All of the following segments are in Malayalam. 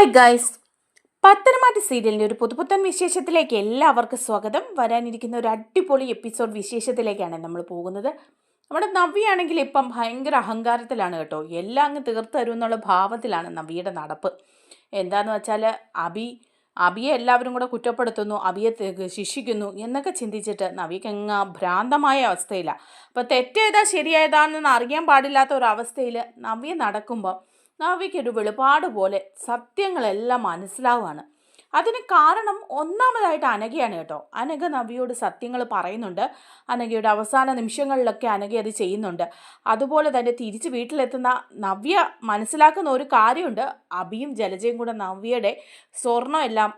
ഹായ് ഗൈസ് പത്തനംമാറ്റ സീരിയലിന്റെ ഒരു പുതുപുത്തൻ വിശേഷത്തിലേക്ക് എല്ലാവർക്കും സ്വാഗതം. വരാനിരിക്കുന്ന ഒരു അടിപൊളി എപ്പിസോഡ് വിശേഷത്തിലേക്കാണ് നമ്മൾ പോകുന്നത്. നമ്മുടെ നവ്യാണെങ്കിൽ ഇപ്പം ഭയങ്കര അഹങ്കാരത്തിലാണ് കേട്ടോ. എല്ലാം അങ്ങ് തീർത്ത് തരും എന്നുള്ള ഭാവത്തിലാണ് നവ്യയുടെ നടപ്പ്. എന്താണെന്ന് വെച്ചാൽ അബി അബിയെ എല്ലാവരും കൂടെ കുറ്റപ്പെടുത്തുന്നു അബിയെ ശിക്ഷിക്കുന്നു എന്നൊക്കെ ചിന്തിച്ചിട്ട് നവിക്ക് അങ്ങ് ഭ്രാന്തമായ അവസ്ഥയിലാണ് അപ്പോൾ തെറ്റേതാ ശരിയേതാണെന്ന് അറിയാൻ പാടില്ലാത്ത ഒരു അവസ്ഥയിൽ നവ്യ നടക്കുമ്പോൾ നവ്യയ്ക്കൊരു വെളിപാട് പോലെ സത്യങ്ങളെല്ലാം മനസ്സിലാവുകയാണ്. അതിന് കാരണം ഒന്നാമതായിട്ട് അനഘയാണ് കേട്ടോ. അനഘ നവിയോട് സത്യങ്ങൾ പറയുന്നുണ്ട്. അനഘയുടെ അവസാന നിമിഷങ്ങളിലൊക്കെ അനഘ അത് ചെയ്യുന്നുണ്ട്. അതുപോലെ തന്നെ തിരിച്ച് വീട്ടിലെത്തുന്ന നവ്യ മനസ്സിലാക്കുന്ന ഒരു കാര്യമുണ്ട്. അബിയും ജലജയും കൂടെ നവ്യയുടെ സ്വർണം എല്ലാം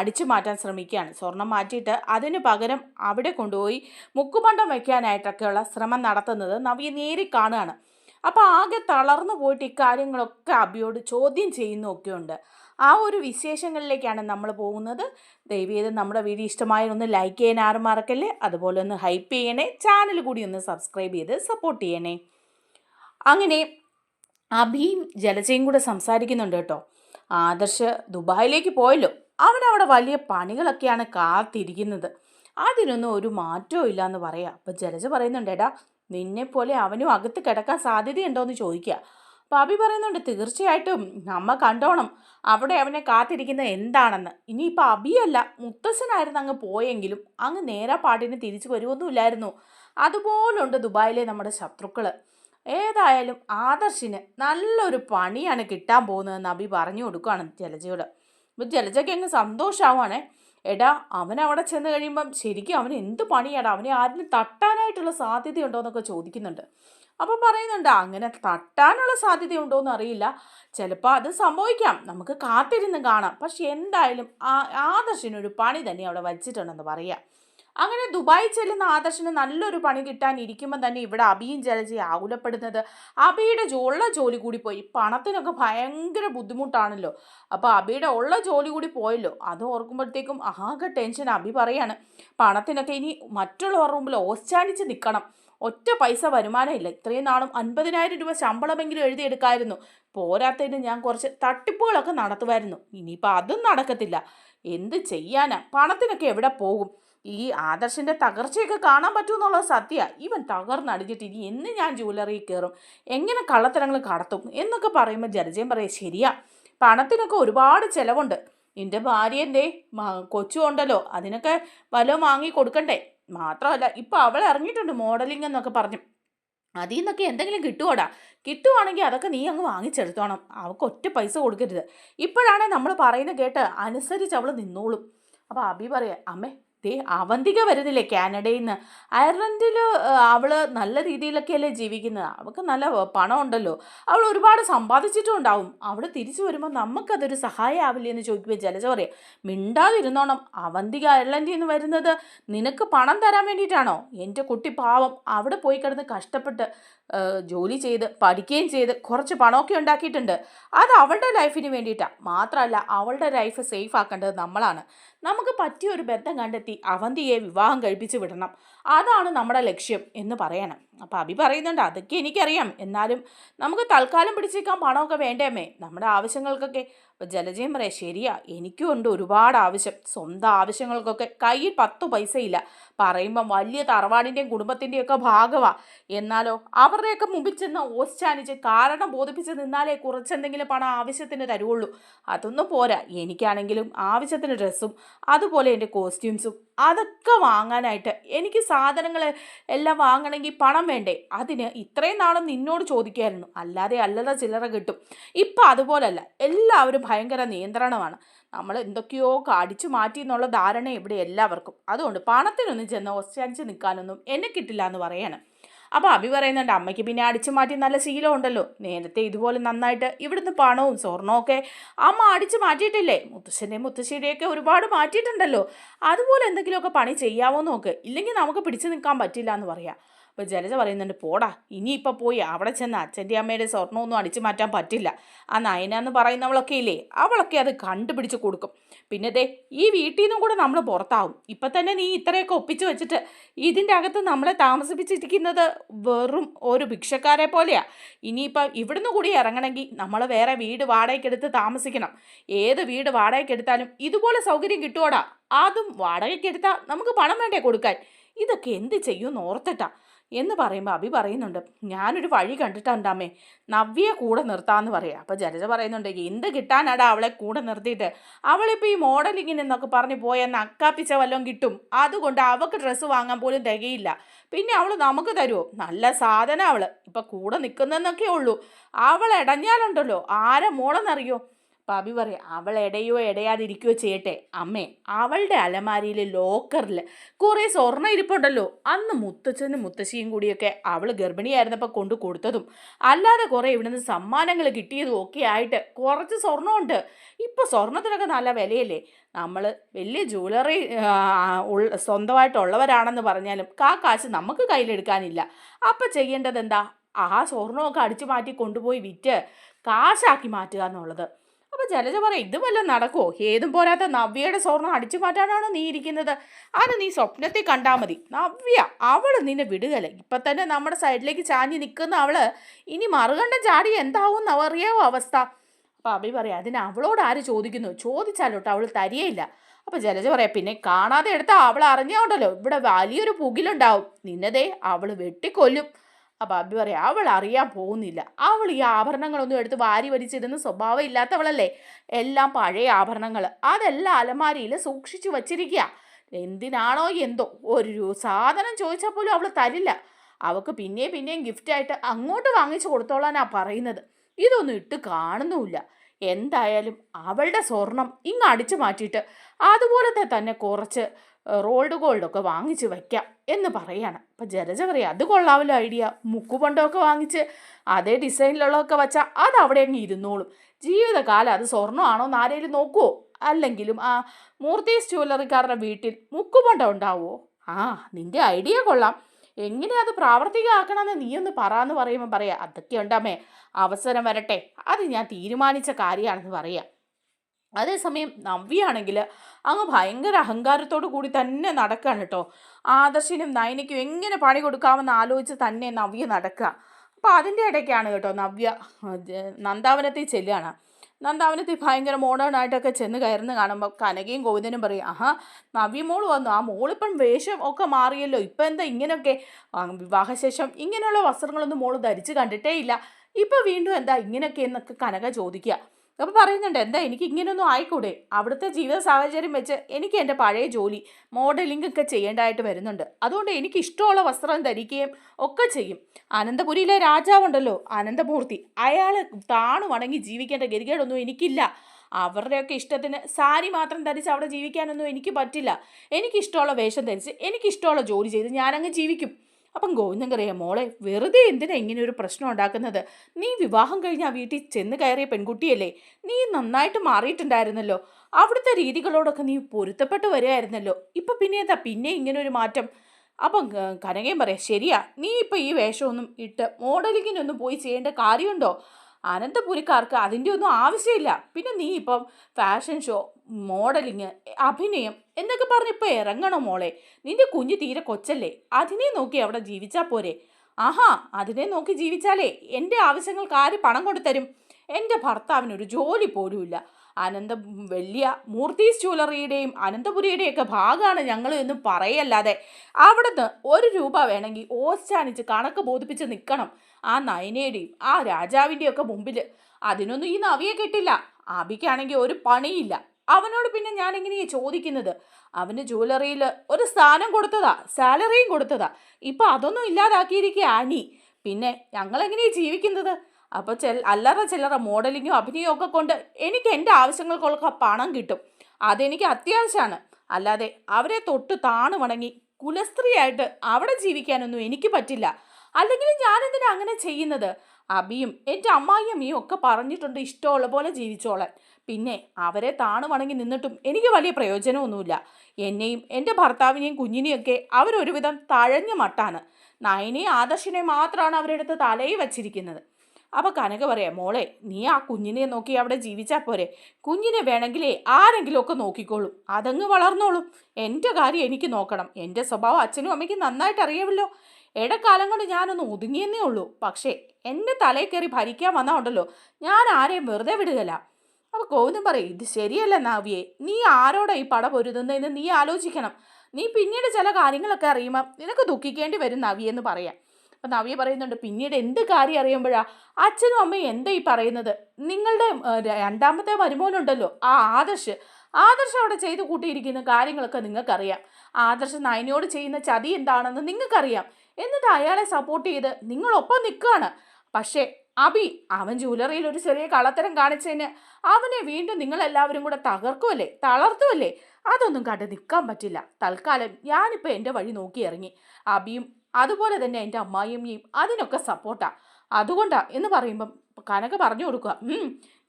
അടിച്ചു മാറ്റാൻ ശ്രമിക്കുകയാണ്. സ്വർണം മാറ്റിയിട്ട് അതിന് പകരം അവിടെ കൊണ്ടുപോയി മുക്കുപണ്ടം വയ്ക്കാനായിട്ടൊക്കെയുള്ള ശ്രമം നടത്തുന്നത് നവ്യ നേരി കാണുകയാണ്. അപ്പോൾ ആകെ തളർന്നു പോയിട്ട് ഇക്കാര്യങ്ങളൊക്കെ അബിയോട് ചോദ്യം ചെയ്യുന്നൊക്കെയുണ്ട്. ആ ഒരു വിശേഷങ്ങളിലേക്കാണ് നമ്മൾ പോകുന്നത്. ദയവേത് നമ്മുടെ വീഡിയോ ഇഷ്ടമായ ഒന്ന് ലൈക്ക് ചെയ്യാൻ ആരും മറക്കല്ലേ? അതുപോലെ ഒന്ന് ഹൈപ്പ് ചെയ്യണേ. ചാനൽ കൂടി ഒന്ന് സബ്സ്ക്രൈബ് ചെയ്ത് സപ്പോർട്ട് ചെയ്യണേ. അങ്ങനെ അഭിയും ജലജയും കൂടെ സംസാരിക്കുന്നുണ്ട് കേട്ടോ. ആദർശ് ദുബായിലേക്ക് പോയല്ലോ. അവനവിടെ വലിയ പണികളൊക്കെയാണ് കാത്തിരിക്കുന്നത്. അതിനൊന്നും ഒരു മാറ്റവും ഇല്ല എന്ന് പറയാം. അപ്പം ജലജ പറയുന്നുണ്ട് എടാ നിന്നെപ്പോലെ അവനും അകത്ത് കിടക്കാൻ സാധ്യതയുണ്ടോയെന്ന് ചോദിക്കുക. പബി പറയുന്നുണ്ട് തീർച്ചയായിട്ടും. നമ്മ കണ്ടോണം. അവിടെ അവനെ കാത്തിരിക്കുന്നത് എന്താണെന്ന്. ഇനിയിപ്പോൾ അബിയല്ല മുത്തശ്ശനായിരുന്നു അങ്ങ് പോയെങ്കിലും അങ്ങ് നേരാ പാട്ടിന് തിരിച്ചു വരുമൊന്നുമില്ലായിരുന്നു അതുപോലുണ്ട് ദുബായിലെ നമ്മുടെ ശത്രുക്കൾ ഏതായാലും ആദർശിന് നല്ലൊരു പണിയാണ് കിട്ടാൻ പോകുന്നതെന്ന് അബി പറഞ്ഞു കൊടുക്കുകയാണ് ജലജയോട്. അപ്പോൾ ജലജയ്ക്ക് അങ്ങ് സന്തോഷമാവാണേ എടാ അവൻ അവിടെ ചെന്ന് കഴിയുമ്പം ശരിക്കും അവന് എന്ത് പണിയാടാ? അവനെ ആരിലും തട്ടാനായിട്ടുള്ള സാധ്യതയുണ്ടോ എന്നൊക്കെ ചോദിക്കുന്നുണ്ട്. അപ്പം പറയുന്നുണ്ട് അങ്ങനെ തട്ടാനുള്ള സാധ്യതയുണ്ടോ എന്ന് അറിയില്ല ചിലപ്പോൾ അത് സംഭവിക്കാം. നമുക്ക് കാത്തിരുന്ന് കാണാം. പക്ഷെ എന്തായാലും ആ ആദർശിനൊരു പണി തന്നെ അവിടെ വച്ചിട്ടുണ്ടെന്ന് പറയാം. അങ്ങനെ ദുബായി ചെല്ലുന്ന ആദർശന് നല്ലൊരു പണി കിട്ടാൻ ഇരിക്കുമ്പോൾ തന്നെ ഇവിടെ അബിയും ജലജയെ ആകുലപ്പെടുന്നത്. അബിയുടെ ഉള്ള ജോലി കൂടി പോയി. പണത്തിനൊക്കെ ഭയങ്കര ബുദ്ധിമുട്ടാണല്ലോ. അപ്പോൾ അബിയുടെ ഉള്ള ജോലി കൂടി പോയല്ലോ. അത് ഓർക്കുമ്പോഴത്തേക്കും ആകെ ടെൻഷൻ അബി പറയാണ്. പണത്തിനൊക്കെ ഇനി മറ്റുള്ളവർ മുമ്പിൽ ഓസ്റ്റാനിച്ച് നിൽക്കണം. ഒറ്റ പൈസ വരുമാനമില്ല ഇത്രയും നാളും അൻപതിനായിരം രൂപ ശമ്പളമെങ്കിലും എഴുതിയെടുക്കായിരുന്നു. പോരാത്തതിന് ഞാൻ കുറച്ച് തട്ടിപ്പുകളൊക്കെ നടത്തുമായിരുന്നു. ഇനിയിപ്പോൾ അതും നടക്കത്തില്ല. എന്ത് ചെയ്യാനാ? പണത്തിനൊക്കെ എവിടെ പോകും? ഈ ആദർശിന്റെ തകർച്ചയൊക്കെ കാണാൻ പറ്റുമെന്നുള്ളത് സത്യ. ഇവൻ തകർന്നടിഞ്ഞിട്ട് ഇനി എന്ന് ഞാൻ ജ്വല്ലറിയിൽ കയറും? എങ്ങനെ കള്ളത്തരങ്ങൾ കടത്തും? എന്നൊക്കെ പറയുമ്പോൾ ജലജയം പറയാം ശരിയാ പണത്തിനൊക്കെ ഒരുപാട് ചിലവുണ്ട്. നിന്റെ ഭാര്യ എന്തേ കൊച്ചു ഉണ്ടല്ലോ അതിനൊക്കെ വല്ലതും വാങ്ങി കൊടുക്കണ്ടേ? മാത്രമല്ല ഇപ്പം അവൾ ഇറങ്ങിയിട്ടുണ്ട് മോഡലിംഗ് എന്നൊക്കെ പറഞ്ഞു. അതിൽ നിന്നൊക്കെ എന്തെങ്കിലും കിട്ടുമോടാ കിട്ടുവാണെങ്കിൽ അതൊക്കെ നീ അങ്ങ് വാങ്ങിച്ചെടുത്തോണം. അവൾക്ക് ഒറ്റ പൈസ കൊടുക്കരുത്. ഇപ്പോഴാണെ നമ്മൾ പറയുന്നത് കേട്ട് അനുസരിച്ച് അവൾ നിന്നോളും. അപ്പോൾ അബി പറയാം അമ്മേ ദേ അവന്തിക വരുന്നില്ലേ കാനഡയിൽ നിന്ന് അയർലൻഡിൽ അവൾ നല്ല രീതിയിലൊക്കെയല്ലേ ജീവിക്കുന്നത്. അവൾക്ക് നല്ല പണം ഉണ്ടല്ലോ അവൾ ഒരുപാട് സമ്പാദിച്ചിട്ടും ഉണ്ടാവും. അവൾ തിരിച്ചു വരുമ്പോൾ നമുക്കതൊരു സഹായമാവില്ലേ എന്ന് ചോദിക്കുമ്പോൾ ജലജ പറയാം മിണ്ടാതിരുന്നോണം. അവന്തിക അയർലൻഡിൽ നിന്ന് വരുന്നത് നിനക്ക് പണം തരാൻ വേണ്ടിയിട്ടാണോ? എന്റെ കുട്ടി പാവം. അവിടെ പോയി കിടന്ന് കഷ്ടപ്പെട്ട് ജോലി ചെയ്ത് പഠിക്കുകയും ചെയ്ത് കുറച്ച് പണമൊക്കെ ഉണ്ടാക്കിയിട്ടുണ്ട്. അത് അവളുടെ ലൈഫിന് വേണ്ടിയിട്ടാണ് മാത്രമല്ല അവളുടെ ലൈഫ് സേഫ് ആക്കേണ്ടത് നമ്മളാണ്. നമുക്ക് പറ്റിയ ഒരു ബന്ധം കണ്ടെത്തി അവന്തിയെ വിവാഹം കഴിപ്പിച്ച് വിടണം. അതാണ് നമ്മുടെ ലക്ഷ്യം എന്ന് പറയണം. അപ്പോൾ അഭി പറയുന്നുണ്ട് അതൊക്കെ എനിക്കറിയാം. എന്നാലും നമുക്ക് തൽക്കാലം പിടിച്ചേക്കാൻ പണമൊക്കെ വേണ്ടേമേ നമ്മുടെ ആവശ്യങ്ങൾക്കൊക്കെ. അപ്പോൾ ജലജയം പറയാം ശരിയാ എനിക്കും ഉണ്ട് ഒരുപാട് ആവശ്യം. സ്വന്തം ആവശ്യങ്ങൾക്കൊക്കെ കയ്യിൽ പത്ത് പൈസയില്ല. പറയുമ്പം വലിയ തറവാടിന്റെയും കുടുംബത്തിന്റെയും ഒക്കെ ഭാഗമാണ് എന്നാലോ അവരുടെയൊക്കെ മുമ്പിൽ ചെന്ന് ഓസ്റ്റാനിച്ച് കാരണം ബോധിപ്പിച്ച് നിന്നാലേ കുറച്ചെന്തെങ്കിലും പണം ആവശ്യത്തിന് തരുള്ളൂ അതൊന്നും പോരാ. എനിക്കാണെങ്കിലും ആവശ്യത്തിന് ഡ്രസ്സും അതുപോലെ എന്റെ കോസ്റ്റ്യൂംസും അതൊക്കെ വാങ്ങാനായിട്ട് എനിക്ക് സാധനങ്ങൾ എല്ലാം വാങ്ങണമെങ്കിൽ പണം വേണ്ടേ? അതിന് ഇത്രയും നാളും നിന്നോട് ചോദിക്കായിരുന്നു. അല്ലാതെ അല്ലാതെ ചില്ലറ കിട്ടും. ഇപ്പം അതുപോലല്ല. എല്ലാവരും ഭയങ്കര നിയന്ത്രണമാണ്. നമ്മൾ എന്തൊക്കെയോ കാടിച്ചു മാറ്റി എന്നുള്ള ധാരണ ഇവിടെ എല്ലാവർക്കും. അതുകൊണ്ട് പണത്തിനൊന്നും ചെന്ന് ഒസ്റ്റാനിച്ച് നിൽക്കാനൊന്നും എന്നെ കിട്ടില്ല എന്ന് പറയാണ്. അപ്പോൾ അഭി പറയുന്നുണ്ട് അമ്മയ്ക്ക് പിന്നെ അടിച്ചു മാറ്റി നല്ല ശീലം ഉണ്ടല്ലോ നേരത്തെ ഇതുപോലെ നന്നായിട്ട് ഇവിടുന്ന് പണവും സ്വർണവും ഒക്കെ അമ്മ അടിച്ചു മാറ്റിയിട്ടില്ലേ? മുത്തശ്ശന്റെയും മുത്തശ്ശിയുടെയൊക്കെ ഒരുപാട് മാറ്റിയിട്ടുണ്ടല്ലോ. അതുപോലെ എന്തെങ്കിലുമൊക്കെ പണി ചെയ്യാമോ നോക്ക്. ഇല്ലെങ്കിൽ നമുക്ക് പിടിച്ചു നിൽക്കാൻ പറ്റില്ല എന്ന് പറയാം. അപ്പോൾ ജലജ പറയുന്നുണ്ട് പോടാ ഇനിയിപ്പോൾ പോയി അവിടെ ചെന്ന് അച്ഛന്റെ അമ്മയുടെ സ്വർണമൊന്നും അടിച്ചു മാറ്റാൻ പറ്റില്ല. ആ നയന എന്ന് പറയുന്നവളൊക്കെ ഇല്ലേ അവളൊക്കെ അത് കണ്ടുപിടിച്ച് കൊടുക്കും. പിന്നെ ദേ ഈ വീട്ടിൽ നിന്നും കൂടെ നമ്മൾ പുറത്താവും. ഇപ്പം തന്നെ നീ ഇത്രയൊക്കെ ഒപ്പിച്ച് വെച്ചിട്ട് ഇതിന്റെ അകത്ത് നമ്മളെ താമസിപ്പിച്ചിരിക്കുന്നത് വെറും ഒരു ഭിക്ഷക്കാരെ പോലെയാ. ഇനിയിപ്പം ഇവിടുന്ന് കൂടി ഇറങ്ങണമെങ്കിൽ നമ്മൾ വേറെ വീട് വാടകയ്ക്കെടുത്ത് താമസിക്കണം. ഏത് വീട് വാടകയ്ക്കെടുത്താലും ഇതുപോലെ സൗകര്യം കിട്ടുമോടാ അതും വാടകയ്ക്കെടുത്താൽ നമുക്ക് പണം വേണ്ടേ കൊടുക്കാൻ? ഇതൊക്കെ എന്ത് ചെയ്യുമെന്ന് ഓർത്തിട്ടാ. എന്ന് പറയുമ്പോൾ അഭി പറയുന്നുണ്ട് ഞാനൊരു വഴി കണ്ടിട്ടുണ്ടാമേ നവ്യയെ കൂടെ നിർത്താമെന്ന് പറയാം. അപ്പോൾ ജലജ പറയുന്നുണ്ട് എന്ത് കിട്ടാനാടാ അവളെ കൂടെ നിർത്തിയിട്ട്? അവളിപ്പോൾ ഈ മോഡലിങ്ങിന് എന്നൊക്കെ പറഞ്ഞ് പോയാൽ നക്കാപ്പിച്ച വല്ലതും കിട്ടും. അതുകൊണ്ട് അവൾക്ക് ഡ്രസ്സ് വാങ്ങാൻ പോലും തികയില്ല. പിന്നെ അവൾ നമുക്ക് തരുമോ നല്ല സാധനം അവൾ ഇപ്പം കൂടെ നിൽക്കുന്നതെന്നൊക്കെ ഉള്ളൂ അവൾ ഇടഞ്ഞാലുണ്ടല്ലോ ആരെ മോളെന്നറിയോ? പാബി പറയും അവൾ ഇടയോ ഇടയാതിരിക്കുകയോ ചെയ്യട്ടെ? അമ്മേ അവളുടെ അലമാരിയിൽ ലോക്കറിൽ കുറേ സ്വർണ ഇരിപ്പുണ്ടല്ലോ. അന്ന് മുത്തച്ഛനും മുത്തശ്ശിയും കൂടിയൊക്കെ അവൾ ഗർഭിണിയായിരുന്നപ്പോൾ കൊണ്ട് കൊടുത്തതും അല്ലാതെ കുറേ ഇവിടുന്ന് സമ്മാനങ്ങൾ കിട്ടിയതും ഒക്കെ ആയിട്ട് കുറച്ച് സ്വർണമുണ്ട്. ഇപ്പോൾ സ്വർണത്തിനൊക്കെ നല്ല വിലയല്ലേ? നമ്മൾ വലിയ ജ്വല്ലറി സ്വന്തമായിട്ടുള്ളവരാണെന്ന് പറഞ്ഞാലും കാ കാശ് നമുക്ക് കയ്യിലെടുക്കാനില്ല. അപ്പം ചെയ്യേണ്ടത് എന്താ ആ സ്വർണമൊക്കെ അടിച്ചു മാറ്റി കൊണ്ടുപോയി വിറ്റ് കാശാക്കി മാറ്റുക എന്നുള്ളത്. അപ്പോൾ ജലജ പറയാം ഇത് വല്ലതും നടക്കുമോ ഏതും പോരാത്ത നവ്യയുടെ സ്വർണം അടിച്ചു മാറ്റാനാണോ നീ ഇരിക്കുന്നത്? അത് നീ സ്വപ്നത്തിൽ കണ്ടാൽ മതി. നവ്യ അവൾ നിന്നെ വിടുകല ഇപ്പം തന്നെ നമ്മുടെ സൈഡിലേക്ക് ചാഞ്ഞ് നിൽക്കുന്ന അവൾ ഇനി മറുകണ്ഠം ചാടി എന്താവും അറിയാവോ അവസ്ഥ? അപ്പോൾ അഭി പറയാം അതിന് അവളോട് ആര് ചോദിക്കുന്നു? ചോദിച്ചാലോട്ടോ അവൾ തരികയില്ല. അപ്പോൾ ജലജ പറയാം പിന്നെ കാണാതെ എടുത്താൽ അവൾ അറിഞ്ഞോണ്ടല്ലോ ഇവിടെ വലിയൊരു പുകിലുണ്ടാവും. നിന്നതേ അവൾ വെട്ടിക്കൊല്ലും. അപ്പോൾ അബി പറയാം അവൾ അറിയാൻ പോകുന്നില്ല. അവൾ ഈ ആഭരണങ്ങളൊന്നും എടുത്ത് വാരി വലിച്ചിടുന്ന സ്വഭാവം ഇല്ലാത്തവളല്ലേ? എല്ലാം പഴയ ആഭരണങ്ങൾ അതെല്ലാം അലമാരിയിൽ സൂക്ഷിച്ചു വച്ചിരിക്കുക എന്തിനാണോ എന്തോ ഒരു സാധനം ചോദിച്ചാൽ പോലും അവൾ തരില്ല. അവൾക്ക് പിന്നെയും പിന്നെയും ഗിഫ്റ്റായിട്ട് അങ്ങോട്ട് വാങ്ങിച്ചു കൊടുത്തോളാനാ പറയുന്നത്. ഇതൊന്നും ഇട്ട് കാണുന്നുമില്ല. എന്തായാലും അവളുടെ സ്വർണം ഇങ്ങ് അടിച്ചു മാറ്റിയിട്ട് അതുപോലത്തെ തന്നെ കുറച്ച് റോൾഡ് ഗോൾഡൊക്കെ വാങ്ങിച്ച് വയ്ക്കാം എന്ന് പറയാണ്. അപ്പം ജലജ പറയാം അത് കൊള്ളാമല്ലോ ഐഡിയ. മുക്കുപണ്ടമൊക്കെ വാങ്ങിച്ച് അതേ ഡിസൈനിലുള്ളതൊക്കെ വെച്ചാൽ അത് അവിടെ അങ്ങ് ഇരുന്നോളും. ജീവിതകാലം അത് സ്വർണമാണോ എന്ന് ആരെങ്കിലും നോക്കുമോ അല്ലെങ്കിലും ആ മൂർത്തി ജ്വല്ലറിക്കാരുടെ വീട്ടിൽ മുക്കുപണ്ടം ഉണ്ടാവുമോ ആ നിന്റെ ഐഡിയ കൊള്ളാം. എങ്ങനെ അത് പ്രാവർത്തികമാക്കണമെന്ന് നീ ഒന്ന് പറയാന്ന് പറയുമ്പോൾ പറയാം അതൊക്കെ ഉണ്ടാമേ അവസരം വരട്ടെ. അത് ഞാൻ തീരുമാനിച്ച കാര്യമാണെന്ന് പറയാം. അതേസമയം നവ്യാണെങ്കിൽ അങ്ങ് ഭയങ്കര അഹങ്കാരത്തോടു കൂടി തന്നെ നടക്കുകയാണ് കേട്ടോ ആദർശിനും നയനയ്ക്കും എങ്ങനെ പണി കൊടുക്കാമെന്ന് ആലോചിച്ച് തന്നെ നവ്യ നടക്കുക അപ്പോൾ അതിന്റെ ഇടയ്ക്കാണ് കേട്ടോ നവ്യ നന്ദാവനത്തിൽ ചെല്ലുകയാണ്. നന്ദാവനത്തിൽ ഭയങ്കര മോഡേൺ ആയിട്ടൊക്കെ ചെന്ന് കയറുന്ന കാണുമ്പോൾ കനകയും ഗോവിന്ദനും പറയും ആഹാ നവ്യ മോൾ വന്നു. ആ മോളിപ്പം വേഷം ഒക്കെ മാറിയല്ലോ. ഇപ്പം എന്താ ഇങ്ങനെയൊക്കെ വിവാഹശേഷം ഇങ്ങനെയുള്ള വസ്ത്രങ്ങളൊന്നും മോൾ ധരിച്ച് കണ്ടിട്ടേ ഇല്ല. ഇപ്പം വീണ്ടും എന്താ ഇങ്ങനെയൊക്കെ എന്നൊക്കെ കനക ചോദിക്കുക. അപ്പോൾ പറയുന്നുണ്ട് എന്താ എനിക്ക് ഇങ്ങനെയൊന്നും ആയിക്കൂടെ? അവിടുത്തെ ജീവിത സാഹചര്യം വെച്ച് എനിക്ക് എന്റെ പഴയ ജോലി മോഡലിംഗ് ഒക്കെ ചെയ്യേണ്ടതായിട്ട് വരുന്നുണ്ട്. അതുകൊണ്ട് എനിക്ക് ഇഷ്ടമുള്ള വസ്ത്രം ധരിക്കുകയും ഒക്കെ ചെയ്യും. അനന്തപുരിയിലെ രാജാവുണ്ടല്ലോ അനന്തമൂർത്തി. അയാൾ താണു വണങ്ങി ജീവിക്കേണ്ട ഗതികേടൊന്നും എനിക്കില്ല. അവരുടെയൊക്കെ ഇഷ്ടത്തിന് സാരി മാത്രം ധരിച്ച് അവിടെ ജീവിക്കാനൊന്നും എനിക്ക് പറ്റില്ല. എനിക്കിഷ്ടമുള്ള വേഷം ധരിച്ച് എനിക്കിഷ്ടമുള്ള ജോലി ചെയ്ത് ഞാനങ്ങ് ജീവിക്കും. അപ്പം ഗോവിന്ദൻ കറിയാം മോളെ വെറുതെ എന്തിനാ ഇങ്ങനെ ഒരു പ്രശ്നം ഉണ്ടാക്കുന്നത്? നീ വിവാഹം കഴിഞ്ഞ് ആ വീട്ടിൽ ചെന്ന് കയറിയ പെൺകുട്ടിയല്ലേ? നീ നന്നായിട്ട് മാറിയിട്ടുണ്ടായിരുന്നല്ലോ. അവിടുത്തെ രീതികളോടൊക്കെ നീ പൊരുത്തപ്പെട്ട് വരികയായിരുന്നല്ലോ. ഇപ്പം പിന്നെ എന്താ? പിന്നെ ഇങ്ങനെ ഒരു മാറ്റം. അപ്പം കനകയും പറയാം ശരിയാ നീ ഇപ്പം ഈ വേഷമൊന്നും ഇട്ട് മോഡലിങ്ങിനൊന്നും പോയി ചെയ്യേണ്ട കാര്യമുണ്ടോ? അനന്തപുരിക്കാർക്ക് അതിന്റെ ഒന്നും ആവശ്യമില്ല. പിന്നെ നീ ഇപ്പം ഫാഷൻ ഷോ മോഡലിങ് അഭിനയം എന്നൊക്കെ പറഞ്ഞ് ഇപ്പം ഇറങ്ങണം മോളെ? നിന്റെ കുഞ്ഞ് തീരെ കൊച്ചല്ലേ? അതിനെ നോക്കി അവിടെ ജീവിച്ചാൽ പോരെ? ആഹാ അതിനെ നോക്കി ജീവിച്ചാലേ എന്റെ ആവശ്യങ്ങൾക്ക് ആര് പണം കൊടുത്തരും? എന്റെ ഭർത്താവിനൊരു ജോലി പോലുമില്ല അനന്ത വലിയ മൂർത്തീസ് ജ്വല്ലറിയുടെയും അനന്തപുരിയുടെയൊക്കെ ഭാഗമാണ് ഞങ്ങൾ എന്ന് പറയല്ലാതെ അവിടുന്ന് ഒരു രൂപ വേണമെങ്കിൽ ഓസ്റ്റാനിച്ച് കണക്ക് ബോധിപ്പിച്ച് നിൽക്കണം. ആ നയനയുടെയും ആ രാജാവിന്റെയും ഒക്കെ മുമ്പിൽ അതിനൊന്നും ഈ നവിയെ കിട്ടില്ല. അബിക്കാണെങ്കിൽ ഒരു പണിയില്ല. അവനോട് പിന്നെ ഞാൻ എങ്ങനെയാ ചോദിക്കുന്നത്? അവന് ജ്വല്ലറിയിൽ ഒരു സ്ഥാനം കൊടുത്തതാ സാലറിയും കൊടുത്തതാ. ഇപ്പം അതൊന്നും ഇല്ലാതാക്കിയിരിക്കുക ആനി പിന്നെ ഞങ്ങൾ എങ്ങനെയാണ് ജീവിക്കുന്നത്? അപ്പോൾ ചെൽ അല്ലറ ചില്ലറ മോഡലിങ്ങും അഭിനയവും ഒക്കെ കൊണ്ട് എനിക്ക് എന്റെ ആവശ്യങ്ങൾക്കൊക്കെ പണം കിട്ടും. അതെനിക്ക് അത്യാവശ്യമാണ് അല്ലാതെ അവരെ തൊട്ട് താണു വണങ്ങി കുലസ്ത്രീയായിട്ട് അവിടെ ജീവിക്കാനൊന്നും എനിക്ക് പറ്റില്ല. അല്ലെങ്കിൽ ഞാൻ ഞാനെന്തിനാ അങ്ങനെ ചെയ്യുന്നത്? അബിയും എന്റെ അമ്മായിയമ്മയും ഒക്കെ പറഞ്ഞിട്ടുണ്ട് ഇഷ്ടമുള്ള പോലെ ജീവിച്ചോളാൻ. പിന്നെ അവരെ താണു വണങ്ങി നിന്നിട്ടും എനിക്ക് വലിയ പ്രയോജനമൊന്നുമില്ല. എന്നെയും എന്റെ ഭർത്താവിനെയും കുഞ്ഞിനെയൊക്കെ അവരൊരുവിധം തഴഞ്ഞ മട്ടാണ്. നയനെയും ആദർശിനെ മാത്രമാണ് അവരെടുത്ത് തലയിൽ വച്ചിരിക്കുന്നത്. അപ്പോൾ കനക പറയാം മോളെ നീ ആ കുഞ്ഞിനെ നോക്കി അവിടെ ജീവിച്ചാൽ പോരെ. കുഞ്ഞിനെ വേണമെങ്കിലേ ആരെങ്കിലും ഒക്കെ നോക്കിക്കോളും. അതങ്ങ് വളർന്നോളും. എന്റെ കാര്യം എനിക്ക് നോക്കണം. എന്റെ സ്വഭാവം അച്ഛനും അമ്മയ്ക്കും നന്നായിട്ട് അറിയാമല്ലോ ഇടക്കാലം കൊണ്ട് ഞാനൊന്ന് ഒതുങ്ങിയെന്നേ ഉള്ളൂ. പക്ഷേ എന്റെ തലയിൽ കയറി ഭരിക്കാൻ വന്നാൽ ഉണ്ടല്ലോ. ഞാൻ ആരെയും വെറുതെ വിടുകയില്ല. അപ്പോൾ കോവിന്ദം പറയും ഇത് ശരിയല്ല നാവിയെ. നീ ആരോടാ ഈ പട പൊരുതുന്നതെന്ന് നീ ആലോചിക്കണം. നീ പിന്നീട് ചില കാര്യങ്ങളൊക്കെ അറിയുമ്പോൾ നിനക്ക് ദുഃഖിക്കേണ്ടി വരും നവിയെന്ന് പറയാം. അപ്പം നവിയെ പറയുന്നുണ്ട് പിന്നീട് എന്ത് കാര്യം അറിയുമ്പോഴാ അച്ഛനും അമ്മയും എന്താ ഈ പറയുന്നത്? നിങ്ങളുടെ രണ്ടാമത്തെ മരുമോനുണ്ടല്ലോ ആ ആദർശ്. ആദർശ് അവിടെ ചെയ്തു കൂട്ടിയിരിക്കുന്ന കാര്യങ്ങളൊക്കെ നിങ്ങൾക്കറിയാം. ആദർശ് നയനോട് ചെയ്യുന്ന ചതി എന്താണെന്ന് നിങ്ങൾക്കറിയാം. എന്നിട്ട് അയാളെ സപ്പോർട്ട് ചെയ്ത് നിങ്ങളൊപ്പം നിൽക്കുകയാണ് പക്ഷേ അബി അവൻ ജ്വല്ലറിയിൽ ഒരു ചെറിയ കള്ളത്തരം കാണിച്ചതിന് അവനെ വീണ്ടും നിങ്ങളെല്ലാവരും കൂടെ തകർക്കുമല്ലേ തളർത്തുമല്ലേ അതൊന്നും കണ്ട് നിൽക്കാൻ പറ്റില്ല. തൽക്കാലം ഞാനിപ്പോൾ എന്റെ വഴി നോക്കി ഇറങ്ങി. അബിയും അതുപോലെ തന്നെ എന്റെ അമ്മായിയമ്മയും അതിനൊക്കെ സപ്പോർട്ടാ അതുകൊണ്ടാ എന്ന് പറയുമ്പം കനക പറഞ്ഞു കൊടുക്കുക.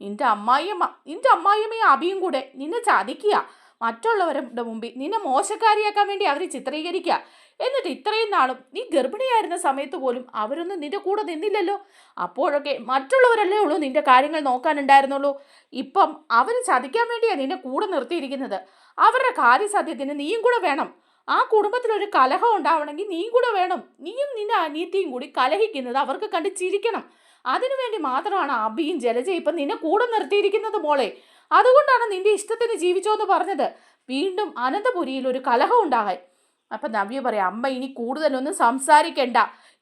നിന്റെ അമ്മായിയമ്മ നിന്റെ അമ്മായിയമ്മയും അബിയും കൂടെ നിന്നെ ചതിക്കുക. മറ്റുള്ളവരുടെ മുമ്പിൽ നിന്നെ മോശക്കാരിയാക്കാൻ വേണ്ടി അവർ ചിത്രീകരിക്കുക. എന്നിട്ട് ഇത്രയും നാളും നീ ഗർഭിണിയായിരുന്ന സമയത്ത് പോലും അവരൊന്നും നിന്റെ കൂടെ നിന്നില്ലല്ലോ. അപ്പോഴൊക്കെ മറ്റുള്ളവരല്ലേ ഉള്ളൂ നിന്റെ കാര്യങ്ങൾ നോക്കാനുണ്ടായിരുന്നുള്ളൂ. ഇപ്പം അവർ ചതിക്കാൻ വേണ്ടിയാണ് നിന്നെ കൂടെ നിർത്തിയിരിക്കുന്നത്. അവരുടെ കാര്യസാധ്യത്തിന് നീയും കൂടെ വേണം. ആ കുടുംബത്തിലൊരു കലഹം ഉണ്ടാവണമെങ്കിൽ നീയും കൂടെ വേണം. നീയും നിന്റെ അനിയത്തിയും കൂടി കലഹിക്കുന്നത് അവർക്ക് കണ്ട് ചിരിക്കണം. അതിനുവേണ്ടി മാത്രമാണ് അബിയും ജലജ ഇപ്പം നിന്നെ കൂടെ നിർത്തിയിരിക്കുന്നത് മോളെ. അതുകൊണ്ടാണ് നിന്റെ ഇഷ്ടത്തിന് ജീവിച്ചോ എന്ന് പറഞ്ഞത്. വീണ്ടും അനന്തപുരിയിൽ ഒരു കലഹം ഉണ്ടാകാൻ അപ്പം നവ്യ പറയാം അമ്മ ഇനി കൂടുതലൊന്നും സംസാരിക്കണ്ട.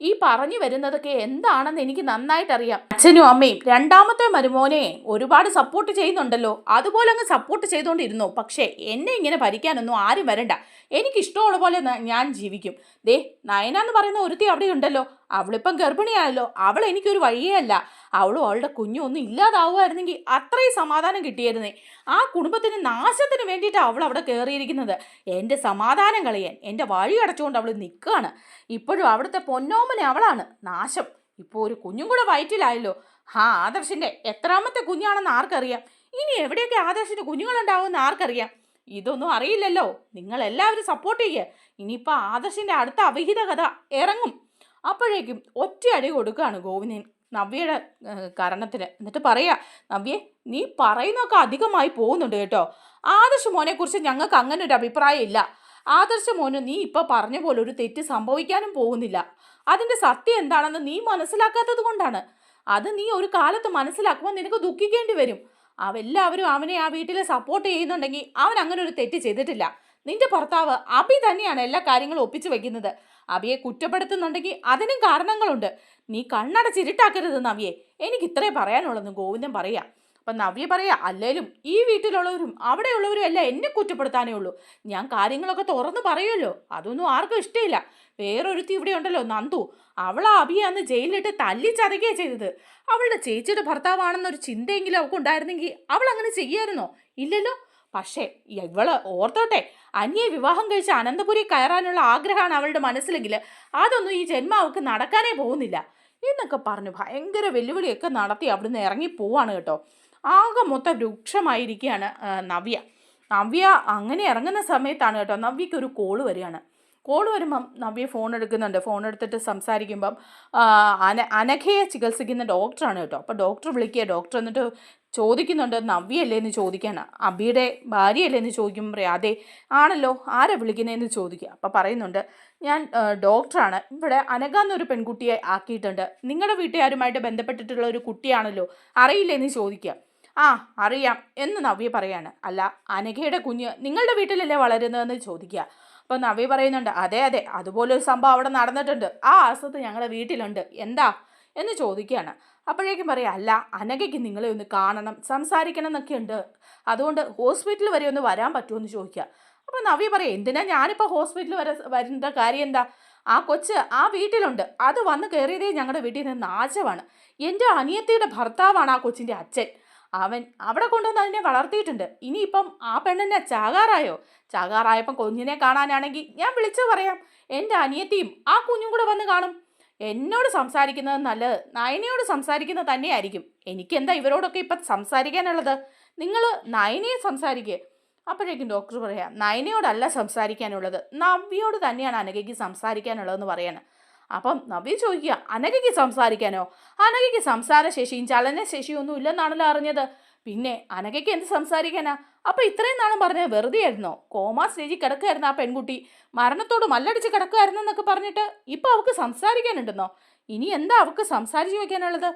ഈ പറഞ്ഞു വരുന്നതൊക്കെ എന്താണെന്ന് എനിക്ക് നന്നായിട്ട് അറിയാം അച്ഛനും അമ്മയും രണ്ടാമത്തെ മരുമോനെ ഒരുപാട് സപ്പോർട്ട് ചെയ്യുന്നുണ്ടല്ലോ. അതുപോലെ അങ്ങ് സപ്പോർട്ട് ചെയ്തുകൊണ്ടിരുന്നു പക്ഷേ എന്നെ ഇങ്ങനെ ഭരിക്കാനൊന്നും ആരും വരണ്ട. എനിക്ക് ഇഷ്ടമുള്ള പോലെ ഞാൻ ജീവിക്കും. ദേ നയന എന്ന് പറയുന്ന ഒരുത്തി അവിടെ ഉണ്ടല്ലോ അവളിപ്പം ഗർഭിണിയായല്ലോ അവൾ എനിക്കൊരു വഴിയേ അല്ല. അവളും അവളുടെ കുഞ്ഞും ഒന്നും ഇല്ലാതാവുമായിരുന്നെങ്കിൽ അത്രയും സമാധാനം കിട്ടിയിരുന്നേ. ആ കുടുംബത്തിന് നാശത്തിന് വേണ്ടിയിട്ടാണ് അവൾ അവിടെ കയറിയിരിക്കുന്നത് എന്റെ സമാധാനം കളയാൻ എന്റെ വഴി അടച്ചുകൊണ്ട് അവൾ നിൽക്കുകയാണ്. ഇപ്പോഴും അവിടുത്തെ പൊന്നോമനെ അവളാണ്. നാശം. ഇപ്പോൾ ഒരു കുഞ്ഞും കൂടെ വയറ്റിലായല്ലോ. ആ ആദർശിന്റെ എത്രാമത്തെ കുഞ്ഞാണെന്ന് ആർക്കറിയാം? ഇനി എവിടെയൊക്കെ ആദർശിന്റെ കുഞ്ഞുങ്ങളുണ്ടാവുമെന്ന് ആർക്കറിയാം? ഇതൊന്നും അറിയില്ലല്ലോ. നിങ്ങളെല്ലാവരും സപ്പോർട്ട് ചെയ്യുക ഇനിയിപ്പോൾ ആദർശിന്റെ അടുത്ത അവിഹിത കഥ ഇറങ്ങും. അപ്പോഴേക്കും ഒറ്റയടി കൊടുക്കുകയാണ് ഗോവിന്ദൻ നവ്യയുടെ കരണത്തിന് എന്നിട്ട് പറയുക നവ്യെ നീ പറയുന്നൊക്കെ അധികമായി പോകുന്നുണ്ട് കേട്ടോ. ആദർശ മോനെക്കുറിച്ച് ഞങ്ങൾക്ക് അങ്ങനെ ഒരു അഭിപ്രായം ഇല്ല. ആദർശ മോന് നീ ഇപ്പോൾ പറഞ്ഞ പോലെ ഒരു തെറ്റ് സംഭവിക്കാനും പോകുന്നില്ല. അതിന്റെ സത്യം എന്താണെന്ന് നീ മനസ്സിലാക്കാത്തത് കൊണ്ടാണ്. അത് നീ ഒരു കാലത്ത് മനസ്സിലാക്കുമ്പോൾ നിനക്ക് ദുഃഖിക്കേണ്ടി വരും. അവെല്ലാവരും അവനെ ആ വീട്ടിൽ സപ്പോർട്ട് ചെയ്യുന്നുണ്ടെങ്കിൽ അവൻ അങ്ങനെ ഒരു തെറ്റ് ചെയ്തിട്ടില്ല. നിന്റെ ഭർത്താവ് അബി തന്നെയാണ് എല്ലാ കാര്യങ്ങളും ഒപ്പിച്ചു വെക്കുന്നത്. അബിയെ കുറ്റപ്പെടുത്തുന്നുണ്ടെങ്കിൽ അതിനും കാരണങ്ങളുണ്ട്. നീ കണ്ണടച്ചിരുട്ടാക്കരുത് നവ്യെ. എനിക്ക് ഇത്രേ പറയാനുള്ളതെന്ന് ഗോവിന്ദൻ പറയാ അപ്പം നവ്യ പറയാ അല്ലേലും ഈ വീട്ടിലുള്ളവരും അവിടെയുള്ളവരും എല്ലാം എന്നെ കുറ്റപ്പെടുത്താനേ ഉള്ളൂ. ഞാൻ കാര്യങ്ങളൊക്കെ തുറന്നു പറയുമല്ലോ. അതൊന്നും ആർക്കും ഇഷ്ടമില്ല. വേറൊരുത്തി ഇവിടെ ഉണ്ടല്ലോ നന്ദു. അവളാ അബിയെ അന്ന് ജയിലിലിട്ട് തല്ലി ചതകയാണ് ചെയ്തത്. അവളുടെ ചേച്ചിയുടെ ഭർത്താവാണെന്നൊരു ചിന്തയെങ്കിലും അവൾക്ക് ഉണ്ടായിരുന്നെങ്കിൽ അവൾ അങ്ങനെ ചെയ്യായിരുന്നോ? ഇല്ലല്ലോ. പക്ഷേ ഇവൾ ഓർത്തോട്ടെ അന്യെ വിവാഹം കഴിച്ച് അനന്തപുരി കയറാനുള്ള ആഗ്രഹമാണ് അവളുടെ മനസ്സിലെങ്കിൽ അതൊന്നും ഈ ജന്മം അവൾക്ക് നടക്കാനേ പോകുന്നില്ല. എന്നൊക്കെ പറഞ്ഞു ഭയങ്കര വെല്ലുവിളിയൊക്കെ നടത്തി അവിടുന്ന് ഇറങ്ങി പോവാണ് കേട്ടോ. ആകെ മൊത്തം രൂക്ഷമായിരിക്കുകയാണ് നവ്യ. നവ്യ അങ്ങനെ ഇറങ്ങുന്ന സമയത്താണ് കേട്ടോ നവ്യയ്ക്ക് ഒരു കോൾ വരികയാണ്. കോൾ വരുമ്പം നവ്യ ഫോൺ എടുക്കുന്നുണ്ട്. ഫോൺ എടുത്തിട്ട് സംസാരിക്കുമ്പം അന അനഘയെ ചികിത്സിക്കുന്ന ഡോക്ടറാണ് കേട്ടോ. അപ്പോൾ ഡോക്ടർ വിളിക്കുക. ഡോക്ടർ എന്നിട്ട് ചോദിക്കുന്നുണ്ട്. നവ്യല്ലേ എന്ന് ചോദിക്കാണ്. അബിയുടെ ഭാര്യയല്ലേ എന്ന് ചോദിക്കുമ്പോൾ പറയാം അതെ ആണല്ലോ ആരാ വിളിക്കുന്നതെന്ന് ചോദിക്കുക? അപ്പോൾ പറയുന്നുണ്ട് ഞാൻ ഡോക്ടറാണ്. ഇവിടെ അനഘ എന്നൊരു പെൺകുട്ടിയെ ആക്കിയിട്ടുണ്ട്. നിങ്ങളുടെ വീട്ടുകാരുമായിട്ട് ബന്ധപ്പെട്ടിട്ടുള്ള ഒരു കുട്ടിയാണല്ലോ അറിയില്ലേ എന്ന് ചോദിക്കുക. ആ അറിയാം എന്ന് നവ്യ പറയാണ്. അല്ല അനഘയുടെ കുഞ്ഞ് നിങ്ങളുടെ വീട്ടിലല്ലേ വളരുന്നതെന്ന് ചോദിക്കുക. അപ്പോൾ നവ്യ പറയുന്നുണ്ട് അതെ അതെ അതുപോലൊരു സംഭവം അവിടെ നടന്നിട്ടുണ്ട്. ആ അസുഖത്ത് ഞങ്ങളുടെ വീട്ടിലുണ്ട്. എന്താ? എന്ന് ചോദിക്കുകയാണ്. അപ്പോഴേക്കും പറയാം അല്ല അനഘയ്ക്ക് നിങ്ങളെ ഒന്ന് കാണണം സംസാരിക്കണം എന്നൊക്കെ ഉണ്ട് അതുകൊണ്ട് ഹോസ്പിറ്റൽ വരെ ഒന്ന് വരാൻ പറ്റുമോ എന്ന് ചോദിക്കുക അപ്പോൾ നവ്യ പറയാം എന്തിനാ ഞാനിപ്പോൾ ഹോസ്പിറ്റലിൽ വരെ വരുന്ന കാര്യം എന്താ? ആ കൊച്ച് ആ വീട്ടിലുണ്ട്. അത് വന്ന് കയറിയതേ ഞങ്ങളുടെ വീട്ടിൽ നിന്ന് നാശമാണ് എന്റെ അനിയത്തിയുടെ ഭർത്താവാണ് ആ കൊച്ചിന്റെ അച്ഛൻ. അവൻ അവിടെ കൊണ്ടുവന്ന് അതിനെ വളർത്തിയിട്ടുണ്ട്. ഇനിയിപ്പം ആ പെണ്ണിനെ ചാകാറായോ? ചാകാറായപ്പം കുഞ്ഞിനെ കാണാനാണെങ്കിൽ ഞാൻ വിളിച്ചു പറയാം. എന്റെ അനിയത്തിയും ആ കുഞ്ഞും കൂടെ വന്ന് കാണും. എന്നോട് സംസാരിക്കുന്നത് നല്ലത്. നയനയോട് സംസാരിക്കുന്നത് തന്നെയായിരിക്കും. എനിക്കെന്താ ഇവരോടൊക്കെ ഇപ്പം സംസാരിക്കാനുള്ളത്? നിങ്ങൾ നയനയെ സംസാരിക്കുക അപ്പോഴേക്കും ഡോക്ടർ പറയാം നയനയോടല്ല സംസാരിക്കാനുള്ളത്. നവ്യയോട് തന്നെയാണ് അനഘയ്ക്ക് സംസാരിക്കാനുള്ളതെന്ന് പറയാണ്. അപ്പം നവ്യ ചോദിക്കുക അനഘയ്ക്ക് സംസാരിക്കാനോ? അനഘയ്ക്ക് സംസാരശേഷിയും ചലനശേഷിയും ഒന്നും ഇല്ലെന്നാണല്ലോ അറിഞ്ഞത്. പിന്നെ അനഘയ്ക്ക് എന്ത് സംസാരിക്കാനാ? അപ്പൊ ഇത്രയും നാളും പറഞ്ഞ വെറുതെ ആയിരുന്നോ കോമാ സ്റ്റേജിൽ കിടക്കുകയായിരുന്നു ആ പെൺകുട്ടി. മരണത്തോട് മല്ലടിച്ച് കിടക്കുകയായിരുന്നു എന്നൊക്കെ പറഞ്ഞിട്ട് ഇപ്പൊ അവൾക്ക് സംസാരിക്കാനുണ്ടെന്നോ? ഇനി എന്താ അവൾക്ക് സംസാരിച്ചു വെക്കാനുള്ളത്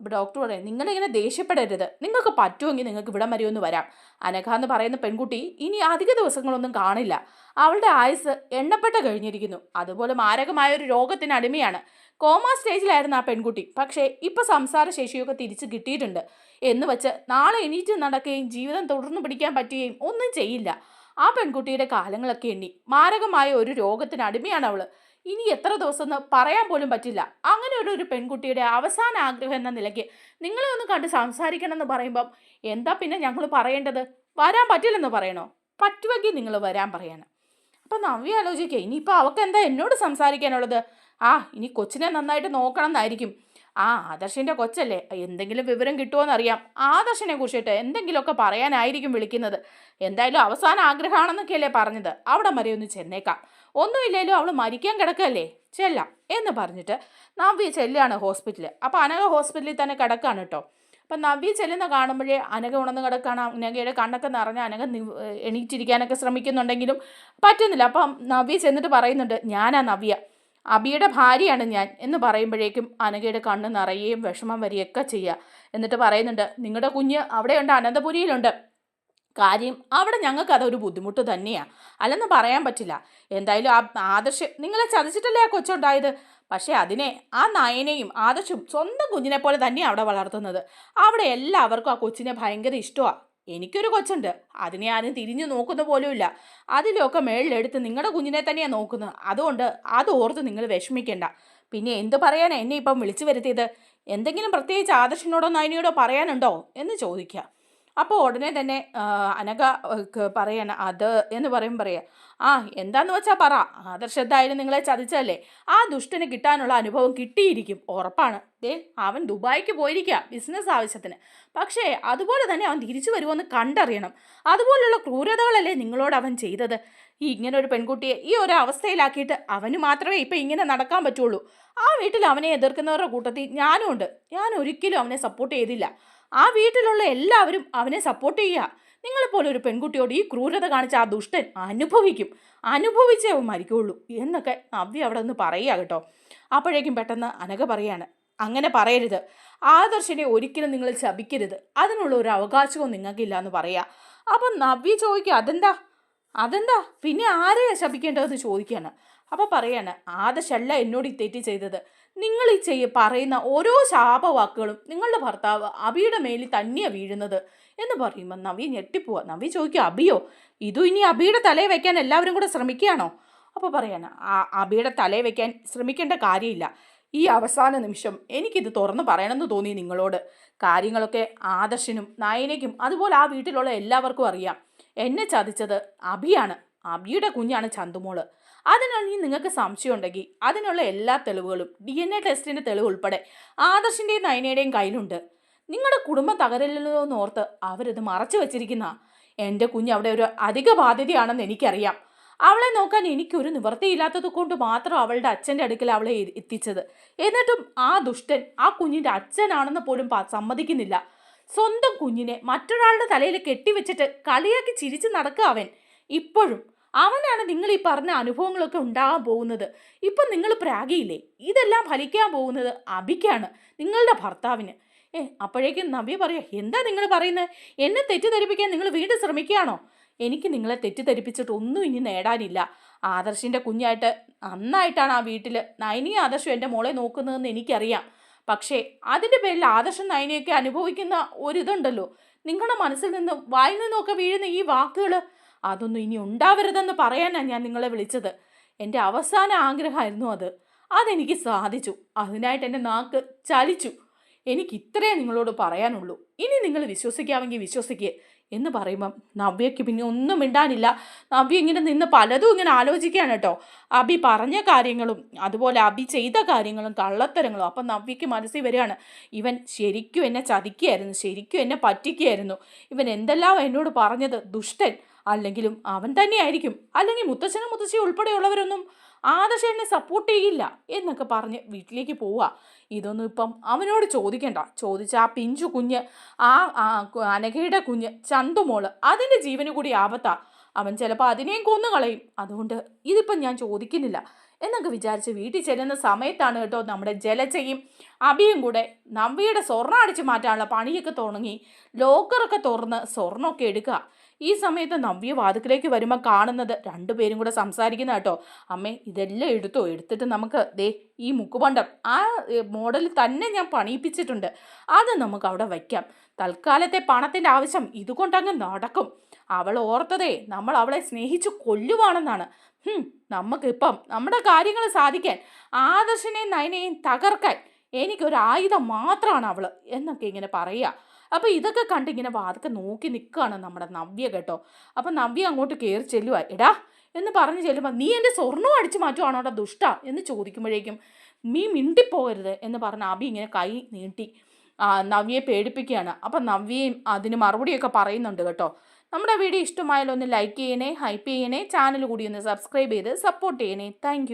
അപ്പോൾ ഡോക്ടർ പറയും നിങ്ങളിങ്ങനെ ദേഷ്യപ്പെടരുത്. നിങ്ങൾക്ക് പറ്റുമെങ്കിൽ നിങ്ങൾക്ക് ഇവിടം വരെ ഒന്ന് വരാം. അനഘ എന്ന് പറയുന്ന പെൺകുട്ടി ഇനി അധിക ദിവസങ്ങളൊന്നും കാണില്ല. അവളുടെ ആയുസ് എണ്ണപ്പെട്ട കഴിഞ്ഞിരിക്കുന്നു. അതുപോലെ മാരകമായ ഒരു രോഗത്തിന് അടിമയാണ്. കോമാ സ്റ്റേജിലായിരുന്നു ആ പെൺകുട്ടി. പക്ഷേ ഇപ്പോൾ സംസാരശേഷിയൊക്കെ തിരിച്ച് കിട്ടിയിട്ടുണ്ട്. എന്ന് വെച്ച് നാളെ എണീറ്റ് നടക്കുകയും ജീവിതം തുടർന്നു പിടിക്കാൻ പറ്റുകയും ഒന്നും ചെയ്യില്ല. ആ പെൺകുട്ടിയുടെ കാലങ്ങളൊക്കെ എണ്ണി. മാരകമായ ഒരു രോഗത്തിന് അടിമയാണ് അവൾ. ഇനി എത്ര ദിവസം എന്ന് പറയാൻ പോലും പറ്റില്ല. അങ്ങനെ ഒരു ഒരു പെൺകുട്ടിയുടെ അവസാന ആഗ്രഹം എന്ന നിലയ്ക്ക് നിങ്ങളെ ഒന്ന് കണ്ട് സംസാരിക്കണം എന്ന് പറയുമ്പം എന്താ പിന്നെ ഞങ്ങൾ പറയേണ്ടത്? വരാൻ പറ്റില്ലെന്ന് പറയണോ? പറ്റുമെങ്കിൽ നിങ്ങൾ വരാൻ പറയണം. അപ്പം നവ്യ ആലോചിക്കുക ഇനിയിപ്പോൾ അവൾക്ക് എന്താ എന്നോട് സംസാരിക്കാനുള്ളത്? ആ ഇനി കൊച്ചിനെ നന്നായിട്ട് നോക്കണം എന്നായിരിക്കും. ആ ആദർശിന്റെ കൊച്ചല്ലേ. എന്തെങ്കിലും വിവരം കിട്ടുമോയെന്നറിയാം ആദർശിനെ കുറിച്ചിട്ട് എന്തെങ്കിലുമൊക്കെ പറയാനായിരിക്കും വിളിക്കുന്നത്. എന്തായാലും അവസാന ആഗ്രഹമാണെന്നൊക്കെയല്ലേ പറഞ്ഞത്. അവിടെ വരെ ഒന്ന് ചെന്നേക്കാം. ഒന്നുമില്ലേലും അവൾ മരിക്കാൻ കിടക്കല്ലേ? ചെല്ലാം. എന്ന് പറഞ്ഞിട്ട് നവ്യ ചെല്ലാണ് ഹോസ്പിറ്റലിൽ അപ്പോൾ അനഘ ഹോസ്പിറ്റലിൽ തന്നെ കിടക്കാണ് കേട്ടോ അപ്പം നവ്യ ചെല്ലുന്ന കാണുമ്പോഴേ അനഘ ഉണർന്ന് കിടക്കാണ്. അനഘയുടെ കണ്ണൊക്കെ നിറഞ്ഞ് അനഘ എണീറ്റിരിക്കാനൊക്കെ ശ്രമിക്കുന്നുണ്ടെങ്കിലും പറ്റുന്നില്ല. അപ്പം നവ്യ ചെന്നിട്ട് പറയുന്നുണ്ട് ഞാനാ നവ്യ. അബിയുടെ ഭാര്യയാണ് ഞാൻ. എന്ന് പറയുമ്പോഴേക്കും അനഘയുടെ കണ്ണ് നിറയുകയും വിഷമം വരികയൊക്കെ ചെയ്യുക എന്നിട്ട് പറയുന്നുണ്ട് നിങ്ങളുടെ കുഞ്ഞ് അവിടെയുണ്ട് അനന്തപുരിയിലുണ്ട്. കാര്യം അവിടെ ഞങ്ങൾക്ക് അതൊരു ബുദ്ധിമുട്ട് തന്നെയാണ് അല്ലെന്ന് പറയാൻ പറ്റില്ല. എന്തായാലും ആ ആദർശ് നിങ്ങളെ ചതിച്ചിട്ടല്ലേ ആ കൊച്ചുണ്ടായത്? പക്ഷേ അതിനെ ആ നയനെയും ആദർശും സ്വന്തം കുഞ്ഞിനെ പോലെ തന്നെയാണ് അവിടെ വളർത്തുന്നത്. അവിടെ എല്ലാവർക്കും ആ കൊച്ചിനെ ഭയങ്കര ഇഷ്ടമാണ് എനിക്കൊരു കൊച്ചുണ്ട്. അതിനെ ആരും തിരിഞ്ഞു നോക്കുന്ന പോലുമില്ല. അതിലൊക്കെ മേളിലെടുത്ത് നിങ്ങളുടെ കുഞ്ഞിനെ തന്നെയാണ് നോക്കുന്നത്. അതുകൊണ്ട് അത് ഓർത്ത് നിങ്ങൾ വിഷമിക്കേണ്ട. പിന്നെ എന്ത് പറയാനാണ് എന്നെ ഇപ്പം വിളിച്ചു വരുത്തിയത്? എന്തെങ്കിലും പ്രത്യേകിച്ച് ആദർശിനോടോ നയനിയോടോ പറയാനുണ്ടോ? എന്ന് ചോദിക്കുക അപ്പോൾ ഉടനെ തന്നെ അനഘ പറയാണ് അത് എന്ന് പറയും പറയാ ആ എന്താന്ന് വെച്ചാൽ പറ ആദർശത്തായാലും നിങ്ങളെ ചതിച്ചല്ലേ ആ ദുഷ്ടന് കിട്ടാനുള്ള അനുഭവം കിട്ടിയിരിക്കും ഉറപ്പാണ് ദേ അവൻ ദുബായിക്ക് പോയിരിക്കുക ബിസിനസ് ആവശ്യത്തിന് പക്ഷേ അതുപോലെ തന്നെ അവൻ തിരിച്ചു വരുമോയെന്ന് കണ്ടറിയണം അതുപോലുള്ള ക്രൂരതകളല്ലേ നിങ്ങളോട് അവൻ ചെയ്തത് ഈ ഇങ്ങനെ ഒരു പെൺകുട്ടിയെ ഈ ഒരു അവസ്ഥയിലാക്കിയിട്ട് അവന് മാത്രമേ ഇപ്പം ഇങ്ങനെ നടക്കാൻ പറ്റുള്ളൂ ആ വീട്ടിൽ അവനെ എതിർക്കുന്നവരുടെ കൂട്ടത്തിൽ ഞാനും ഉണ്ട് ഞാൻ ഒരിക്കലും അവനെ സപ്പോർട്ട് ചെയ്തില്ല ആ വീട്ടിലുള്ള എല്ലാവരും അവനെ സപ്പോർട്ട് ചെയ്യുക. നിങ്ങളെപ്പോലെ ഒരു പെൺകുട്ടിയോട് ഈ ക്രൂരത കാണിച്ച ആ ദുഷ്ടൻ അനുഭവിക്കും. അനുഭവിച്ചേ അവൻ മരിക്കുള്ളൂ എന്നൊക്കെ നവ്യ അവിടെ നിന്ന് പറയുക കേട്ടോ. അപ്പോഴേക്കും പെട്ടെന്ന് അനക പറയാണ് അങ്ങനെ പറയരുത്. ആദർശനെ ഒരിക്കലും നിങ്ങൾ ശപിക്കരുത്. അതിനുള്ള ഒരു അവകാശവും നിങ്ങൾക്കില്ല എന്ന് പറയാം. അപ്പം നവ്യ ചോദിക്കുക അതെന്താ? അതെന്താ? പിന്നെ ആരെയാ ശപിക്കേണ്ടതെന്ന് ചോദിക്കാണ് അപ്പം പറയാണ് ആദർശല്ല എന്നോട് ഈ തെറ്റ് ചെയ്തത്. നിങ്ങൾ ഈ ചെയ്യ പറയുന്ന ഓരോ ശാപവാക്കുകളും നിങ്ങളുടെ ഭർത്താവ് അബിയുടെ മേലിൽ തന്നെയാണ് വീഴുന്നത്. എന്ന് പറയുമ്പോൾ നവി ഞെട്ടിപ്പോവാ. നവി ചോദിക്കും അബിയോ ഇതും ഇനി അബിയുടെ തലയിൽ വെക്കാൻ എല്ലാവരും കൂടെ ശ്രമിക്കുകയാണോ? അപ്പോൾ പറയാണ് ആ അബിയുടെ തലയിൽ വെക്കാൻ ശ്രമിക്കേണ്ട കാര്യമില്ല. ഈ അവസാന നിമിഷം എനിക്കിത് തുറന്നു പറയണമെന്ന് തോന്നി നിങ്ങളോട്. കാര്യങ്ങളൊക്കെ ആദർശനും നയനയ്ക്കും അതുപോലെ ആ വീട്ടിലുള്ള എല്ലാവർക്കും അറിയാം. എന്നെ ചതിച്ചത് അബിയാണ്. അബിയുടെ കുഞ്ഞാണ് ചന്തുമോൾ. അതിനാണ് നിങ്ങൾക്ക് സംശയം ഉണ്ടെങ്കിൽ അതിനുള്ള എല്ലാ തെളിവുകളും ഡി എൻ എ ടെസ്റ്റിന്റെ തെളിവ് ഉൾപ്പെടെ ആദർശിന്റെയും നയനയുടെയും കയ്യിലുണ്ട്. നിങ്ങളുടെ കുടുംബം തകരില്ലല്ലോ എന്ന് ഓർത്ത് അവരത് മറച്ചു വച്ചിരിക്കുന്ന എന്റെ കുഞ്ഞ് അവിടെ ഒരു അധിക ബാധ്യതയാണെന്ന് എനിക്കറിയാം. അവളെ നോക്കാൻ എനിക്കൊരു നിവൃത്തിയില്ലാത്തത് കൊണ്ട് മാത്രം അവളുടെ അച്ഛന്റെ അടുക്കൽ അവളെ എത്തിച്ചത്. എന്നിട്ടും ആ ദുഷ്ടൻ ആ കുഞ്ഞിന്റെ അച്ഛനാണെന്ന് പോലും സമ്മതിക്കുന്നില്ല. സ്വന്തം കുഞ്ഞിനെ മറ്റൊരാളുടെ തലയിൽ കെട്ടിവെച്ചിട്ട് കളിയാക്കി ചിരിച്ച് നടക്കുക അവൻ. ഇപ്പോഴും അവനാണ് നിങ്ങൾ ഈ പറഞ്ഞ അനുഭവങ്ങളൊക്കെ ഉണ്ടാകാൻ പോകുന്നത്. ഇപ്പം നിങ്ങൾ പ്രാഗിയില്ലേ? ഇതെല്ലാം ഫലിക്കാൻ പോകുന്നത് അബിക്കാണ് നിങ്ങളുടെ ഭർത്താവിന്. ഏ അപ്പോഴേക്കും നബി പറയാ എന്താ നിങ്ങൾ പറയുന്നത് എന്നെ തെറ്റിദ്ധരിപ്പിക്കാൻ നിങ്ങൾ വീണ്ടും ശ്രമിക്കുകയാണോ? എനിക്ക് നിങ്ങളെ തെറ്റിദ്ധരിപ്പിച്ചിട്ട് ഒന്നും ഇനി നേടാനില്ല. ആദർശിന്റെ കുഞ്ഞായിട്ട് നന്നായിട്ടാണ് ആ വീട്ടിൽ നയനി ആദർശം എന്റെ മോളെ നോക്കുന്നതെന്ന് എനിക്കറിയാം. പക്ഷേ അതിന്റെ പേരിൽ ആദർശം നയനിയൊക്കെ അനുഭവിക്കുന്ന ഒരിതുണ്ടല്ലോ. നിങ്ങളുടെ മനസ്സിൽ നിന്നും വായിൽ നിന്നൊക്കെ വീഴുന്ന ഈ വാക്കുകൾ അതൊന്നും ഇനി ഉണ്ടാവരുതെന്ന് പറയാനാണ് ഞാൻ നിങ്ങളെ വിളിച്ചത്. എന്റെ അവസാന ആഗ്രഹമായിരുന്നു അത്. അതെനിക്ക് സാധിച്ചു. അതിനായിട്ട് എന്റെ നാക്ക് ചലിച്ചു. എനിക്ക് ഇത്രയേ നിങ്ങളോട് പറയാനുള്ളൂ. ഇനി നിങ്ങൾ വിശ്വസിക്കാമെങ്കിൽ വിശ്വസിക്കുക എന്ന് പറയുമ്പം നവ്യയ്ക്ക് പിന്നെ ഒന്നും മിണ്ടാനില്ല. നവ്യ ഇങ്ങനെ നിന്ന് പലതും ഇങ്ങനെ ആലോചിക്കുകയാണ് കേട്ടോ. അബി പറഞ്ഞ കാര്യങ്ങളും അതുപോലെ അബി ചെയ്ത കാര്യങ്ങളും കള്ളത്തരങ്ങളും അപ്പം നവ്യയ്ക്ക് മനസ്സിൽ വരികയാണ്. ഇവൻ ശരിക്കും എന്നെ ചതിക്കുകയായിരുന്നു. ശരിക്കും എന്നെ പറ്റിക്കുകയായിരുന്നു. ഇവൻ എന്തെല്ലാം എന്നോട് പറഞ്ഞത്? ദുഷ്ടൻ. അല്ലെങ്കിലും അവൻ തന്നെയായിരിക്കും. അല്ലെങ്കിൽ മുത്തച്ഛനും മുത്തശ്ശി ഉൾപ്പെടെയുള്ളവരൊന്നും ആദർശേനെ സപ്പോർട്ട് ചെയ്യില്ല എന്നൊക്കെ പറഞ്ഞ് വീട്ടിലേക്ക് പോവുക. ഇതൊന്നും ഇപ്പം അവനോട് ചോദിക്കേണ്ട. ചോദിച്ച ആ പിഞ്ചു കുഞ്ഞ് ആ അനഘയുടെ കുഞ്ഞ് ചന്തുമോൾ അതിന്റെ ജീവന് കൂടി ആപത്താ. അവൻ ചിലപ്പോൾ അതിനെയും കൊന്നു കളയും. അതുകൊണ്ട് ഇതിപ്പം ഞാൻ ചോദിക്കുന്നില്ല. എന്നൊക്കെ വിചാരിച്ച് വീട്ടിൽ ചെല്ലുന്ന സമയത്താണ് കേട്ടോ നമ്മുടെ ജലജയും അഭിയും കൂടെ നവ്യയുടെ സ്വർണം അടിച്ചു മാറ്റാനുള്ള പണിയൊക്കെ തുടങ്ങി. ലോക്കറൊക്കെ തുറന്ന് സ്വർണമൊക്കെ എടുക്കുക. ഈ സമയത്ത് നവ്യ വാതുക്കിലേക്ക് വരുമ്പോൾ കാണുന്നത് രണ്ടുപേരും കൂടെ സംസാരിക്കുന്ന കേട്ടോ. അമ്മേ ഇതെല്ലാം എടുത്തോ? എടുത്തിട്ട് നമുക്ക് ദേ ഈ മുക്കുപണ്ടം. ആ മോഡൽ തന്നെ ഞാൻ പണിയിപ്പിച്ചിട്ടുണ്ട്. അത് നമുക്ക് അവിടെ വയ്ക്കാം. തൽക്കാലത്തെ പണത്തിന്റെ ആവശ്യം ഇതുകൊണ്ടങ്ങ് നടക്കും. അവൾ ഓർത്തതേ നമ്മൾ അവളെ സ്നേഹിച്ച് കൊല്ലുവാണെന്നാണ്. നമുക്കിപ്പം നമ്മുടെ കാര്യങ്ങൾ സാധിക്കാൻ ആദർശനെയും നയനെയും തകർക്കാൻ എനിക്കൊരു ആയുധം മാത്രമാണ് അവൾ എന്നൊക്കെ ഇങ്ങനെ പറയുക അപ്പോൾ ഇതൊക്കെ കണ്ടിങ്ങനെ വാതൊക്കെ നോക്കി നിൽക്കുകയാണ് നമ്മുടെ നവ്യ കേട്ടോ. അപ്പോൾ നവ്യ അങ്ങോട്ട് കയറി ചെല്ലുക എടാ എന്ന് പറഞ്ഞു ചെല്ലുമ്പോൾ നീ എന്റെ സ്വർണം അടിച്ചു മാറ്റുവാണോടാ ദുഷ്ട? എന്ന് ചോദിക്കുമ്പോഴേക്കും നീ മിണ്ടിപ്പോകരുത് എന്ന് പറഞ്ഞ് അബി ഇങ്ങനെ കൈ നീട്ടി നവ്യയെ പേടിപ്പിക്കുകയാണ്. അപ്പം നവ്യയും അതിന് മറുപടിയൊക്കെ പറയുന്നുണ്ട് കേട്ടോ. നമ്മുടെ വീഡിയോ ഇഷ്ടമായാലോ ഒന്ന് ലൈക്ക് ചെയ്യണേ ഹൈപ്പ് ചെയ്യണേ ചാനൽ കൂടി ഒന്ന് സബ്സ്ക്രൈബ് ചെയ്ത് സപ്പോർട്ട് ചെയ്യണേ. താങ്ക്